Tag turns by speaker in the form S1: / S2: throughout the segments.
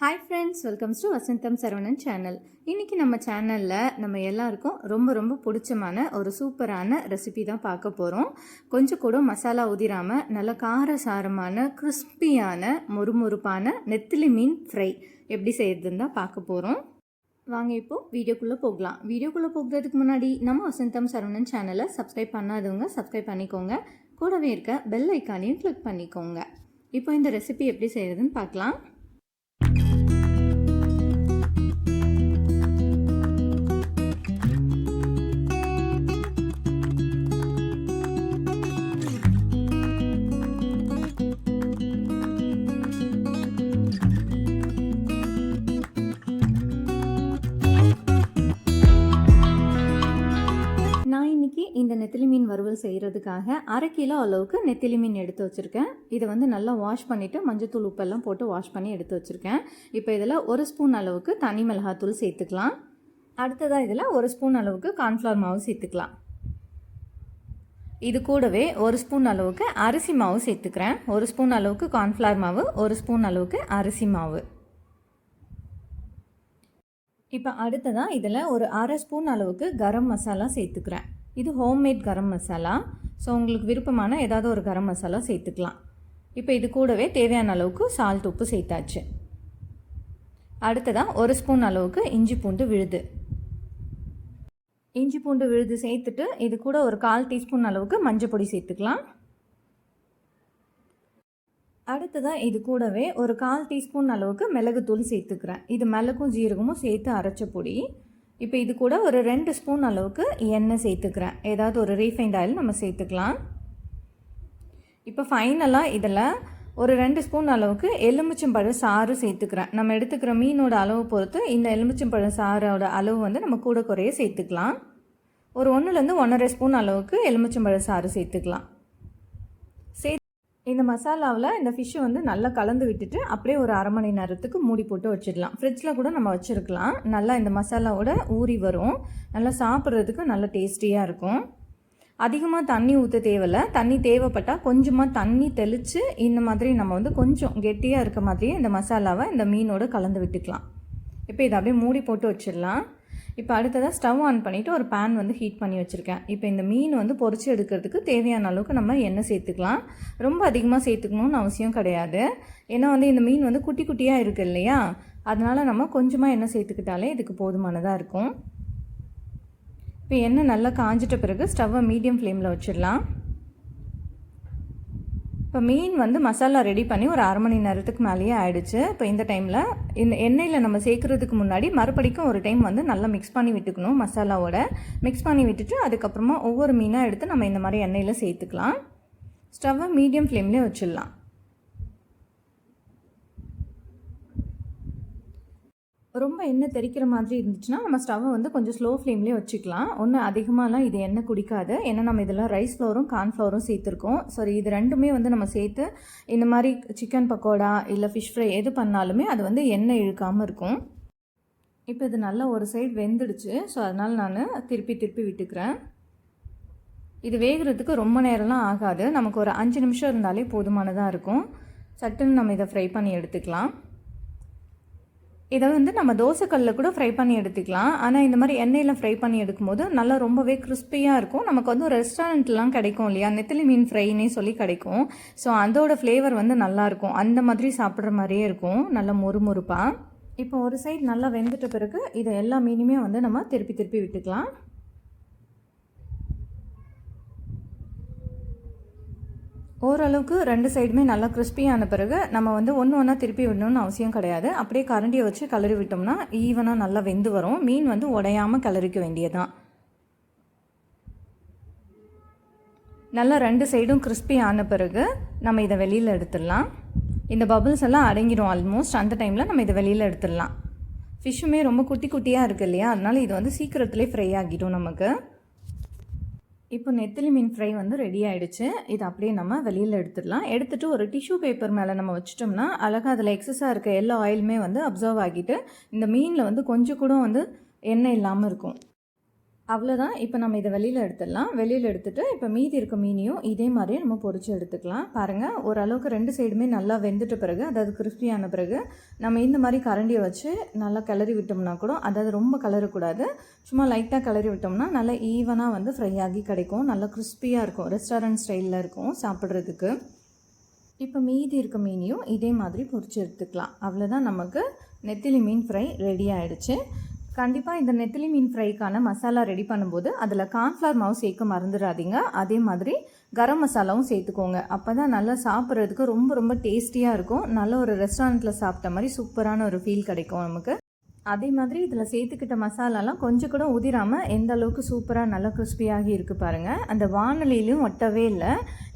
S1: Hi friends welcomes to Vasantham Saravanan channel இன்றைக்கி நம்ம சேனலில் நம்ம எல்லாருக்கும் ரொம்ப ரொம்ப பிடிச்சமான ஒரு சூப்பரான ரெசிபி தான் பார்க்க போகிறோம் கொஞ்சம் கூட மசாலா உதிராமல் நல்ல காரசாரமான கிறிஸ்பியான மொறுமொறுப்பான நெத்திலி மீன் ஃப்ரை எப்படி செய்யறதுன்னு தான் பார்க்க போகிறோம் வாங்க இப்போ வீடியோக்குள்ளே போகலாம். வீடியோக்குள்ளே போகிறதுக்கு முன்னாடி நம்ம வசந்தம் சரவணன் சேனலை சப்ஸ்கிரைப் பண்ணாதவங்க சப்ஸ்கிரைப் பண்ணிக்கோங்க. கூடவே இருக்க பெல் ஐக்கானையும் கிளிக் பண்ணிக்கோங்க. இப்போ இந்த ரெசிபி எப்படி செய்கிறதுன்னு பார்க்கலாம். இந்த நெத்திலி மீன் வறுவல் செய்கிறதுக்காக அரை கிலோ அளவுக்கு நெத்திலி மீன் எடுத்து வச்சுருக்கேன். இதை வந்து நல்லா வாஷ் பண்ணிவிட்டு மஞ்சத்தூள் உப்பெல்லாம் போட்டு வாஷ் பண்ணி எடுத்து வச்சுருக்கேன். இப்போ இதில் ஒரு ஸ்பூன் அளவுக்கு தனி மிளகாத்தூள் சேர்த்துக்கலாம். அடுத்ததாக இதில் ஒரு ஸ்பூன் அளவுக்கு கார்ன்ஃப்ளவர் மாவு சேர்த்துக்கலாம். இது கூடவே ஒரு ஸ்பூன் அளவுக்கு அரிசி மாவு சேர்த்துக்கிறேன். ஒரு ஸ்பூன் அளவுக்கு கார்ன்ஃப்ளவர் மாவு ஒரு ஸ்பூன் அளவுக்கு அரிசி மாவு. இப்போ அடுத்ததாக இதில் ஒரு அரை ஸ்பூன் அளவுக்கு கரம் மசாலா சேர்த்துக்கிறேன். இது ஹோம்மேட் கரம் மசாலா ஸோ உங்களுக்கு விருப்பமான ஏதாவது ஒரு கரம் மசாலா சேர்த்துக்கலாம். இப்போ இது கூடவே தேவையான அளவுக்கு சால்ட் உப்பு சேர்த்தாச்சு. அடுத்ததாக ஒரு ஸ்பூன் அளவுக்கு இஞ்சி பூண்டு விழுது. இஞ்சி பூண்டு விழுது சேர்த்துட்டு இது கூட ஒரு கால் டீஸ்பூன் அளவுக்கு மஞ்சள் பொடி சேர்த்துக்கலாம். அடுத்ததாக இது கூடவே ஒரு கால் டீஸ்பூன் அளவுக்கு மிளகுத்தூள் சேர்த்துக்கிறேன். இது மிளகும் ஜீரகமும் சேர்த்து அரைச்ச பொடி. இப்போ இது கூட ஒரு ரெண்டு ஸ்பூன் அளவுக்கு எண்ணெய் சேர்த்துக்கிறேன். ஏதாவது ஒரு ரீஃபைண்ட் ஆயில் நம்ம சேர்த்துக்கலாம். இப்போ ஃபைனலாக இதில் ஒரு ரெண்டு ஸ்பூன் அளவுக்கு எலுமிச்சம்பழம் சாறு சேர்த்துக்கிறேன். நம்ம எடுத்துக்கிற மீனோட அளவு பொறுத்து இந்த எலுமிச்சம்பழம் சாரோட அளவு வந்து நம்ம கூட குறைய சேர்த்துக்கலாம். ஒரு ஒன்றுலேருந்து ஒன்றரை ஸ்பூன் அளவுக்கு எலுமிச்சம்பழம் சாறு சேர்த்துக்கலாம். இந்த மசாலாவில் இந்த ஃபிஷ்ஷை வந்து நல்லா கலந்து விட்டுட்டு அப்படியே ஒரு அரை மணி நேரத்துக்கு மூடி போட்டு வச்சிடலாம். ஃப்ரிட்ஜில் கூட நம்ம வச்சுருக்கலாம். நல்லா இந்த மசாலாவோட ஊறி வரும். நல்லா சாப்பிட்றதுக்கு நல்லா டேஸ்டியாக இருக்கும். அதிகமாக தண்ணி ஊற்ற தேவையில்ல. தண்ணி தேவைப்பட்டால் கொஞ்சமாக தண்ணி தெளித்து இந்த மாதிரி நம்ம வந்து கொஞ்சம் கெட்டியாக இருக்க மாதிரியே இந்த மசாலாவை இந்த மீனோட கலந்து விட்டுக்கலாம். இப்போ இதை அப்படியே மூடி போட்டு வச்சிடலாம். இப்போ அடுத்ததாக ஸ்டவ் ஆன் பண்ணிவிட்டு ஒரு பேன் வந்து ஹீட் பண்ணி வச்சுருக்கேன். இப்போ இந்த மீன் வந்து பொரிச்சு எடுக்கிறதுக்கு தேவையான அளவுக்கு நம்ம எண்ணெய் சேர்த்துக்கலாம். ரொம்ப அதிகமாக சேர்த்துக்கணும்னு அவசியம் கிடையாது. ஏன்னா வந்து இந்த மீன் வந்து குட்டி குட்டியாக இருக்குது இல்லையா? அதனால் நம்ம கொஞ்சமாக எண்ணெய் சேர்த்துக்கிட்டாலே இதுக்கு போதுமானதாக இருக்கும். இப்போ எண்ணெய் நல்லா காஞ்சிட்ட பிறகு ஸ்டவ்வை மீடியம் ஃப்ளேமில் வச்சிடலாம். இப்போ மீன் வந்து மசாலா ரெடி பண்ணி ஒரு அரை மணி நேரத்துக்கு மேலேயே ஆயிடுச்சு. இப்போ இந்த டைமில் இந்த எண்ணெயில் நம்ம சேர்க்குறதுக்கு முன்னாடி மறுபடிக்கும் ஒரு டைம் வந்து நல்லா மிக்ஸ் பண்ணி விட்டுக்கணும் மசாலாவோட. மிக்ஸ் பண்ணி விட்டுட்டு அதுக்கப்புறமா ஒவ்வொரு மீனாக எடுத்து நம்ம இந்த மாதிரி எண்ணெயில் சேர்த்துக்கலாம். ஸ்டவ்வை மீடியம் ஃப்ளேம்லேயே வச்சிடலாம். ரொம்ப எண்ணெய் தெரிக்கிற மாதிரி இருந்துச்சுன்னா நம்ம ஸ்டவ்வை வந்து கொஞ்சம் ஸ்லோ ஃப்ளேம்லேயே வச்சுக்கலாம். ஒன்றும் அதிகமாகலாம் இது எண்ணெய் குடிக்காது. ஏன்னா நம்ம இதெல்லாம் ரைஸ் ஃப்ளோரும் கார்ன்ஃப்ளவரும் சேர்த்துருக்கோம். சரி இது ரெண்டுமே வந்து நம்ம சேர்த்து இந்த மாதிரி சிக்கன் பக்கோடா இல்லை ஃபிஷ் ஃப்ரை எது பண்ணாலுமே அது வந்து எண்ணெய் இழுக்காமல் இருக்கும். இப்போ இது நல்லா ஒரு சைடு வெந்துடுச்சு. ஸோ அதனால் நான் திருப்பி திருப்பி விட்டுக்கிறேன். இது வேகிறதுக்கு ரொம்ப நேரம்லாம் ஆகாது. நமக்கு ஒரு அஞ்சு நிமிஷம் இருந்தாலே போதுமானதாக இருக்கும். சட்டுன்னு நம்ம இதை ஃப்ரை பண்ணி எடுத்துக்கலாம். இதை வந்து நம்ம தோசைக்கல்லில் கூட ஃப்ரை பண்ணி எடுத்துக்கலாம். ஆனால் இந்த மாதிரி எண்ணெயில் ஃப்ரை பண்ணி எடுக்கும்போது நல்லா ரொம்பவே கிறிஸ்பியாக இருக்கும். நமக்கு வந்து ஒரு ரெஸ்டாரண்ட்லாம் கிடைக்கும் இல்லையா? நெத்திலி மீன் ஃப்ரைன்னே சொல்லி கிடைக்கும். ஸோ அதோட ஃப்ளேவர் வந்து நல்லாயிருக்கும் அந்த மாதிரி சாப்பிட்ற மாதிரியே இருக்கும். நல்லா மொறுமொறுப்பாக இப்போ ஒரு சைடு நல்லா வெந்துட்ட பிறகு இதை எல்லா மீனுமே வந்து நம்ம திருப்பி திருப்பி விட்டுக்கலாம். ஓரளவுக்கு ரெண்டு சைடுமே நல்லா கிறிஸ்பியான பிறகு நம்ம வந்து ஒன்று ஒன்றா திருப்பி விடணும்னு அவசியம் கிடையாது. அப்படியே கரண்டியை வச்சு கிளறி விட்டோம்னா ஈவனாக நல்லா வெந்து வரும். மீன் வந்து உடையாமல் கலரிக்க வேண்டியதான் நல்லா ரெண்டு சைடும் கிறிஸ்பி ஆன பிறகு நம்ம இதை வெளியில் எடுத்துடலாம். இந்த பபுள்ஸ் எல்லாம் அடங்கிடும் ஆல்மோஸ்ட் அந்த டைமில் நம்ம இதை வெளியில் எடுத்துடலாம். ஃபிஷ்ஷுமே ரொம்ப குட்டி குட்டியாக இருக்குது இல்லையா? அதனால இது வந்து சீக்கிரத்துலேயே ஃப்ரை ஆகிடும் நமக்கு. இப்போ நெத்திலி மீன் ஃப்ரை வந்து ரெடி ஆகிடுச்சு இது அப்படியே நம்ம வெளியில் எடுத்துடலாம். எடுத்துகிட்டு ஒரு டிஷ்யூ பேப்பர் மேலே நம்ம வச்சிட்டோம்னா அழகாக அதில் எக்ஸஸாக இருக்க எல்லா ஆயிலுமே வந்து அப்சர்வ் ஆகிட்டு இந்த மீனில் வந்து கொஞ்சம் கூட வந்து எண்ணெய் இல்லாமல் இருக்கும். அவ்வளோதான் இப்போ நம்ம இதை வெளியில் எடுத்துடலாம். வெளியில் எடுத்துகிட்டு இப்போ மீதி இருக்க மீனையும் இதே மாதிரியே நம்ம பொறிச்சு எடுத்துக்கலாம். பாருங்கள் ஓரளவுக்கு ரெண்டு சைடுமே நல்லா வெந்துட்ட பிறகு அதாவது கிறிஸ்பியான பிறகு நம்ம இந்த மாதிரி கரண்டியை வச்சு நல்லா கிளறி விட்டோம்னா கூட அதாவது ரொம்ப கிளறக்கூடாது. சும்மா லைட்டாக கிளறி விட்டோம்னா நல்லா ஈவனாக வந்து ஃப்ரை ஆகி கிடைக்கும். நல்லா கிறிஸ்பியாக இருக்கும். ரெஸ்டாரண்ட் ஸ்டைலில் இருக்கும் சாப்பிட்றதுக்கு. இப்போ மீதி இருக்க மீனையும் இதே மாதிரி பொரிச்சு எடுத்துக்கலாம். அவ்வளோதான் நமக்கு நெத்திலி மீன் ஃப்ரை ரெடி ஆகிடுச்சு கண்டிப்பாக இந்த நெத்திலி மீன் ஃப்ரைக்கான மசாலா ரெடி பண்ணும்போது அதில் கார்ன்ஃப்ளவர் மாவு சேர்க்க மறந்துடாதீங்க. அதே மாதிரி கரம் மசாலாவும் சேர்த்துக்கோங்க. அப்போ தான் நல்லா சாப்பிட்றதுக்கு ரொம்ப ரொம்ப டேஸ்டியாக இருக்கும். நல்ல ஒரு ரெஸ்டாரண்ட்டில் சாப்பிட்ட மாதிரி சூப்பரான ஒரு ஃபீல் கிடைக்கும் நமக்கு. அதே மாதிரி இதில் சேர்த்துக்கிட்ட மசாலாலாம் கொஞ்சம் கூட உதிராமல் எந்த அளவுக்கு சூப்பராக நல்லா கிறிஸ்பியாகி இருக்குது பாருங்கள் அந்த வானொலியிலையும் ஒட்டவே இல்லை.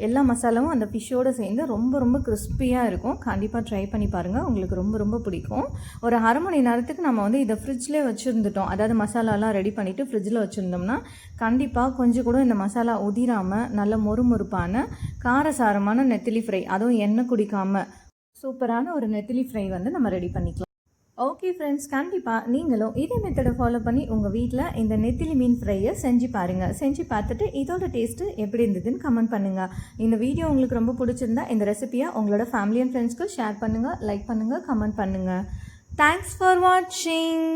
S1: எல்லா மசாலாவும் அந்த ஃபிஷ்ஷோடு சேர்ந்து ரொம்ப ரொம்ப கிறிஸ்பியாக இருக்கும். கண்டிப்பாக ட்ரை பண்ணி பாருங்கள் உங்களுக்கு ரொம்ப ரொம்ப பிடிக்கும். ஒரு அரை மணி நேரத்துக்கு நம்ம வந்து இதை ஃப்ரிட்ஜ்லேயே வச்சுருந்துட்டோம். அதாவது மசாலாலாம் ரெடி பண்ணிவிட்டு ஃப்ரிட்ஜில் வச்சுருந்தோம்னா கண்டிப்பாக கொஞ்சம் கூட இந்த மசாலா உதிராமல் நல்ல மொறுமொறுப்பான காரசாரமான நெத்திலி ஃப்ரை அதுவும் எண்ணெய் குடிக்காமல் சூப்பரான ஒரு நெத்திலி ஃப்ரை வந்து நம்ம ரெடி பண்ணிக்கலாம். ஓகே ஃப்ரெண்ட்ஸ் கண்டிப்பாக நீங்களும் இதே மெத்தடை ஃபாலோ பண்ணி உங்கள் வீட்டில் இந்த நெத்திலி மீன் ஃப்ரையை செஞ்சு பாருங்கள் செஞ்சு பார்த்துட்டு இதோட டேஸ்ட்டு எப்படி இருந்ததுன்னு கமெண்ட் பண்ணுங்கள் இந்த வீடியோ உங்களுக்கு ரொம்ப பிடிச்சிருந்தா இந்த ரெசிபியை உங்களோட ஃபேமிலி அண்ட் ஃப்ரெண்ட்ஸ்க்கு ஷேர் பண்ணுங்கள் லைக் பண்ணுங்கள் கமெண்ட் பண்ணுங்கள் தேங்க்ஸ் ஃபார் வாட்சிங்